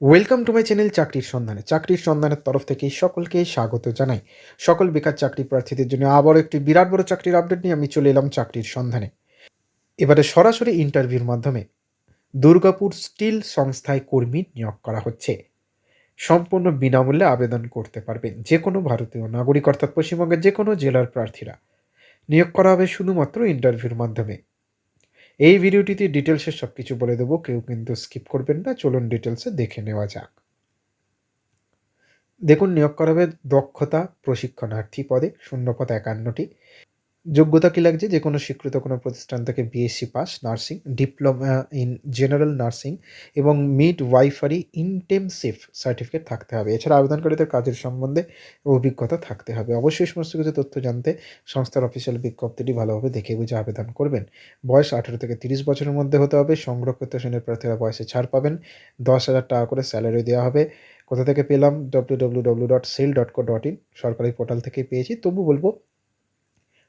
Welcome to my channel চাকরির সন্ধানে চাকরির সন্ধানের তরফ থেকে সকলকে স্বাগত জানাই। সকল বেকার চাকরি প্রার্থীদের জন্য আবারও একটি বিরাট বড় চাকরির আপডেট নিয়ে আমি চলে এলাম চাকরির সন্ধানে এবারে সরাসরি ইন্টারভিউর মাধ্যমে দুর্গাপুর স্টিল সংস্থায় কর্মী নিয়োগ করা হচ্ছে। সম্পূর্ণ বিনামূল্যে আবেদন করতে পারবেন যে কোনো ভারতীয় নাগরিক, অর্থাৎ পশ্চিমবঙ্গের যে কোনো জেলার প্রার্থীরা। নিয়োগ করা হবে শুধুমাত্র ইন্টারভিউর মাধ্যমে। এই ভিডিওটিতে ডিটেলসে সব কিছু বলে দেবো, কেউ কিন্তু স্কিপ করবেন না, চলুন ডিটেলসে দেখে নেওয়া যাক। দেখুন নিয়োগ করা হবে দক্ষতা প্রশিক্ষণার্থী পদে শূন্য শূন্যপদ একান্নটি। যোগ্যতা কী লাগছে? যে কোনো স্বীকৃত কোনো প্রতিষ্ঠান থেকে BSc pass nursing diploma in general nursing এবং মিড ওয়াইফারি ইনটেনসিভ সার্টিফিকেট থাকতে হবে। এছাড়া আবেদনকারীদের কাজের সম্বন্ধে অভিজ্ঞতা থাকতে হবে। অবশ্যই সমস্ত কিছু তথ্য জানতে সংস্থার অফিসিয়াল বিজ্ঞপ্তিটি ভালোভাবে দেখে বুঝে আবেদন করবেন। বয়স আঠেরো থেকে তিরিশ বছরের মধ্যে হতে হবে। সংরক্ষিত শ্রেণির প্রার্থীরা বয়সে ছাড় পাবেন। দশ হাজার টাকা করে স্যালারি দেওয়া হবে। কোথা থেকে পেলাম? W W W dot sel dot co dot in সরকারি পোর্টাল থেকেই পেয়েছি। তবু বলব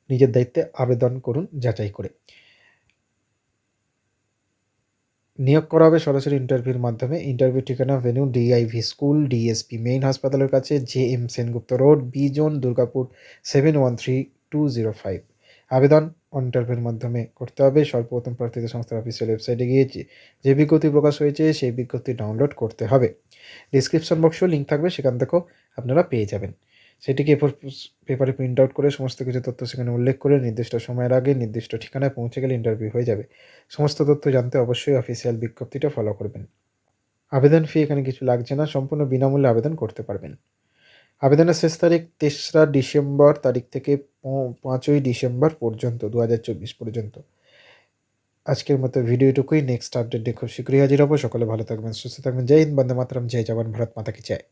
নিজের দায়িত্বে আবেদন করুন যাচাই করে। নিয়োগ করা হবে সরাসরি ইন্টারভিউর মাধ্যমে। ইন্টারভিউ ঠিকানা venue DIV school DSP main হাসপাতালের কাছে J M Sengupta road B zone Durgapur seven one three two zero five আবেদন ইন্টারভিউর মাধ্যমে করতে হবে। সর্বপ্রথম প্রার্থীদের সংস্থার অফিসিয়াল ওয়েবসাইটে গিয়ে যে বিজ্ঞপ্তি প্রকাশ হয়েছে, সেই বিজ্ঞপ্তি ডাউনলোড করতে হবে। ডিসক্রিপশন বক্সেও লিঙ্ক থাকবে, সেখান থেকেও আপনারা পেয়ে যাবেন। সেটিকে এরপর পেপারে প্রিন্ট আউট করে সমস্ত কিছু তথ্য সেখানে উল্লেখ করে নির্দিষ্ট সময়ের আগে নির্দিষ্ট ঠিকানায় পৌঁছে গেলে ইন্টারভিউ হয়ে যাবে। সমস্ত তথ্য জানতে অবশ্যই অফিসিয়াল বিজ্ঞপ্তিটা ফলো করবেন। আবেদন ফি এখানে কিছু লাগছে না, সম্পূর্ণ বিনামূল্যে আবেদন করতে পারবেন। আবেদনের শেষ তারিখ তেসরা ডিসেম্বর তারিখ থেকে পাঁচই ডিসেম্বর পর্যন্ত দু হাজার চব্বিশ পর্যন্ত। আজকের মতো ভিডিওটুকুই নেক্সট আপডেট দেখো শীঘ্রই হাজির হব। সকলে ভালো থাকবেন, সুস্থ থাকবেন। জয় হিন্দ, বন্দে মাতরম। জয় জওয়ান ভারত, মাতা কি জয়